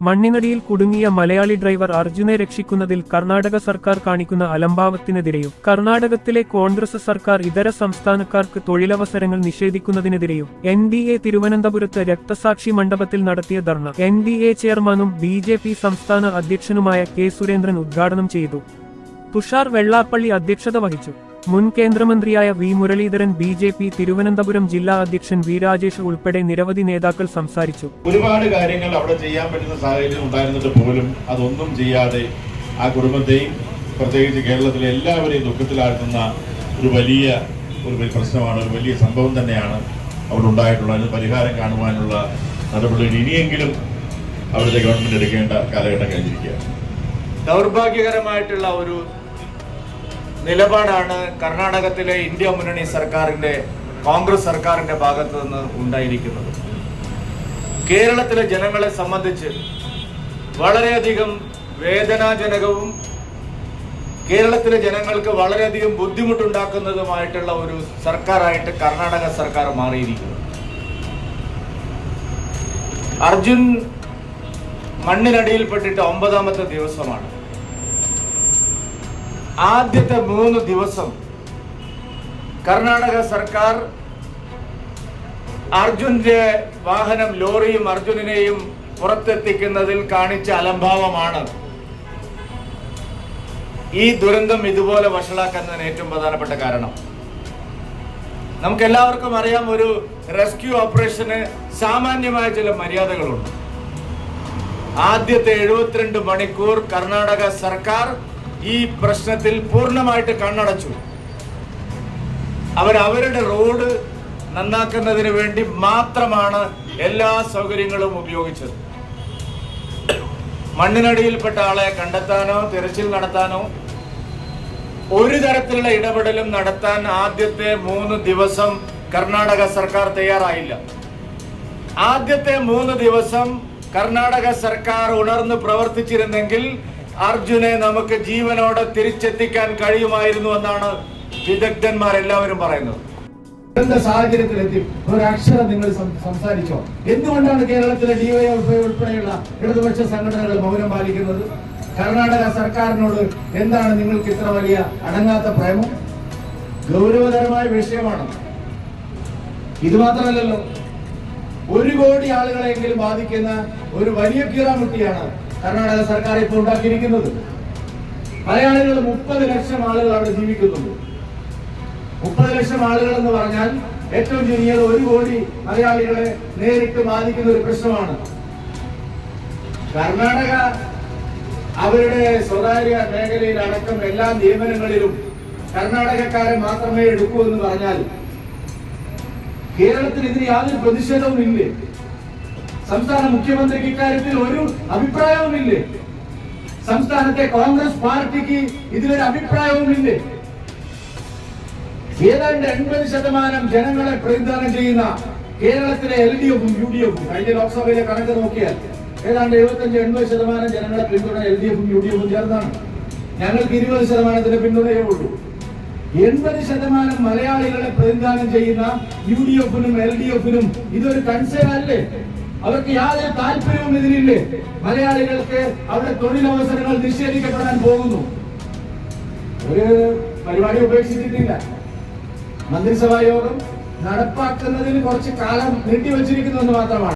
മണ്ണിനടിയിൽ കുടുങ്ങിയ മലയാളി ഡ്രൈവർ അർജുനെ രക്ഷിക്കുന്നതിൽ കർണാടക സർക്കാർ കാണിക്കുന്ന അലംഭാവത്തിനെതിരെയും കർണാടകത്തിലെ കോൺഗ്രസ് സർക്കാർ ഇതര സംസ്ഥാനക്കാർക്ക് തൊഴിലവസരങ്ങൾ നിഷേധിക്കുന്നതിനെതിരെയും എൻ ഡി എ തിരുവനന്തപുരത്ത് രക്തസാക്ഷി മണ്ഡപത്തിൽ നടത്തിയ ധർണ എൻ ഡി എ ചെയർമാനും ബി ജെ പി സംസ്ഥാന അധ്യക്ഷനുമായ കെ സുരേന്ദ്രൻ ഉദ്ഘാടനം ചെയ്തു. തുഷാർ വെള്ളാപ്പള്ളി അധ്യക്ഷത വഹിച്ചു. മുൻ കേന്ദ്രമന്ത്രിയായ V. Muraleedharan B. J. P. Thiruvananthapuram ജില്ലാ അധ്യക്ഷൻ വി. രാജേഷ് ഉൾപ്പെടെ നിരവധി നേതാക്കൾ സംസാരിച്ചു. ഒരുപാട് കാര്യങ്ങൾ അവിടെ ചെയ്യാൻ പറ്റുന്ന സാഹചര്യം ഉണ്ടായിരുന്നിട്ട് പോലും അതൊന്നും ചെയ്യാതെ ആ കുടുംബത്തെയും പ്രത്യേകിച്ച് കേരളത്തിലെ എല്ലാവരെയും ദുഃഖത്തിലാഴ്ത്തുന്ന ഒരു വലിയ ഒരു പ്രശ്നമാണ് ഒരു വലിയ സംഭവം തന്നെയാണ് അവിടെ ഉണ്ടായിട്ടുള്ളത് അതിന് പരിഹാരം കാണുവാനുള്ള നടപടികൾ ഇനിയെങ്കിലും അവിടുത്തെ ഗവൺമെന്റ് എടുക്കേണ്ട കാലഘട്ടം കഴിഞ്ഞിരിക്കുകയാണ്. ദൗർഭാഗ്യകരമായിട്ടുള്ള ഒരു നിലപാടാണ് കർണാടകത്തിലെ ഇന്ത്യ മുന്നണി സർക്കാരിന്റെ കോൺഗ്രസ് സർക്കാരിന്റെ ഭാഗത്ത് നിന്ന് ഉണ്ടായിരിക്കുന്നത്. കേരളത്തിലെ ജനങ്ങളെ സംബന്ധിച്ച് വളരെയധികം വേദനാജനകവും കേരളത്തിലെ ജനങ്ങൾക്ക് വളരെയധികം ബുദ്ധിമുട്ടുണ്ടാക്കുന്നതുമായിട്ടുള്ള ഒരു സർക്കാരായിട്ട് കർണാടക സർക്കാർ മാറിയിരിക്കുന്നു. അർജുൻ മണ്ണിനടിയിൽപ്പെട്ടിട്ട് ഒമ്പതാമത്തെ ദിവസമാണ്. ആദ്യത്തെ മൂന്ന് ദിവസം കർണാടക സർക്കാർ അർജുന്റെ വാഹനം ലോറിയും അർജുനെയും പുറത്തെത്തിക്കുന്നതിൽ കാണിച്ച അലംഭാവമാണ്. ഈ ദുരന്തം ഇതുപോലെ വഷളാക്കുന്നതിന് ഏറ്റവും പ്രധാനപ്പെട്ട കാരണം. നമുക്ക് എല്ലാവർക്കും അറിയാം ഒരു റെസ്ക്യൂ ഓപ്പറേഷന് സാമാന്യമായ ചില മര്യാദകളുണ്ട്. ആദ്യത്തെ എഴുപത്തിരണ്ട് മണിക്കൂർ കർണാടക സർക്കാർ ഈ പ്രശ്നത്തിൽ പൂർണമായിട്ട് കണ്ണടച്ചു. അവരവരുടെ റോഡ് നന്നാക്കുന്നതിന് വേണ്ടി മാത്രമാണ് എല്ലാ സൗകര്യങ്ങളും ഉപയോഗിച്ചത്. മണ്ണിനടിയിൽപ്പെട്ട ആളെ കണ്ടെത്താനോ തിരച്ചിൽ നടത്താനോ ഒരു തരത്തിലുള്ള ഇടപെടലും നടത്താൻ ആദ്യത്തെ മൂന്ന് ദിവസം കർണാടക സർക്കാർ തയ്യാറായില്ല. ആദ്യത്തെ മൂന്ന് ദിവസം കർണാടക സർക്കാർ ഉണർന്ന് പ്രവർത്തിച്ചിരുന്നെങ്കിൽ അർജുനെ നമുക്ക് ജീവനോടെ തിരിച്ചെത്തിക്കാൻ കഴിയുമായിരുന്നു എന്നാണ് വിദഗ്ധന്മാർ എല്ലാവരും പറയുന്നത്. ദുരന്ത സാഹചര്യത്തിലെത്തി. ഒരക്ഷരം നിങ്ങൾ സംസാരിച്ചോ. എന്തുകൊണ്ടാണ് കേരളത്തിലെ ഡിവൈഎഫ്ഐ ഉൾപ്പെടെയുള്ള ഇടതുപക്ഷ സംഘടനകൾ മൗനം പാലിക്കുന്നത്? കർണാടക സർക്കാരിനോട് എന്താണ് നിങ്ങൾക്ക് ഇത്ര വലിയ അടങ്ങാത്ത പ്രേമം? ഗൗരവതരമായ വിഷയമാണ്. ഇത് മാത്രമല്ലല്ലോ ഒരു കോടി ആളുകളെങ്കിലും ബാധിക്കുന്ന ഒരു വലിയ കീറാമുട്ടിയാണ് കർണാടക സർക്കാർ ഇപ്പോൾ ഉണ്ടാക്കിയിരിക്കുന്നത്. മലയാളികൾ മുപ്പത് ലക്ഷം ആളുകൾ അവിടെ ജീവിക്കുന്നുണ്ട്. മുപ്പത് ലക്ഷം ആളുകൾ എന്ന് പറഞ്ഞാൽ ഏറ്റവും ചുരുങ്ങിയത് ഒരു കോടി മലയാളികളെ നേരിട്ട് ബാധിക്കുന്ന ഒരു പ്രശ്നമാണ്. കർണാടക അവരുടെ സ്വകാര്യ മേഖലയിൽ അടക്കം എല്ലാ നിയമനങ്ങളിലും കർണാടകക്കാരെ മാത്രമേ എടുക്കൂ എന്ന് പറഞ്ഞാൽ കേരളത്തിൽ ഇതിന് യാതൊരു പ്രതിഷേധവും ഇല്ലേ സംസ്ഥാന മുഖ്യമന്ത്രിക്ക് ഇക്കാര്യത്തിൽ ഒരു അഭിപ്രായവുമില്ലേ? സംസ്ഥാനത്തെ കോൺഗ്രസ് പാർട്ടിക്ക് ഇതിലൊരു അഭിപ്രായവുമില്ലേ? ഏതാണ്ട് എൺപത് ശതമാനം ജനങ്ങളെ പ്രതിദാനം ചെയ്യുന്ന കേരളത്തിലെ എൽ ഡി എഫും യു ഡി എഫും കഴിഞ്ഞ ലോക്സഭയിലെ കണക്ക് നോക്കിയാൽ ഏതാണ്ട് എഴുപത്തഞ്ച് എൺപത് ശതമാനം ജനങ്ങളെ പിന്തുണ എൽ ഡി എഫും യു ഡി എഫും ചേർന്നാണ്. ഞങ്ങൾക്ക് ഇരുപത് ശതമാനത്തിന്റെ പിന്തുണയേ ഉള്ളൂ. എൺപത് ശതമാനം മലയാളികളെ പ്രതിദാനം ചെയ്യുന്ന യു ഡി എഫിനും എൽ ഡി എഫിനും ഇതൊരു കൺസേൺ അല്ലേ? അവർക്ക് യാതൊരു താല്പര്യവും ഇതിനില്ലേ? മലയാളികൾക്ക് അവരുടെ തൊഴിലവസരങ്ങൾ നിഷേധിക്കപ്പെടാൻ പോകുന്നു. ഒരു പരിപാടി ഉപേക്ഷിച്ചിട്ടില്ല. മന്ത്രിസഭാ യോഗം നടപ്പാക്കുന്നതിന് കുറച്ച് കാലം നീട്ടിവെച്ചിരിക്കുന്നു എന്ന് മാത്രമാണ്.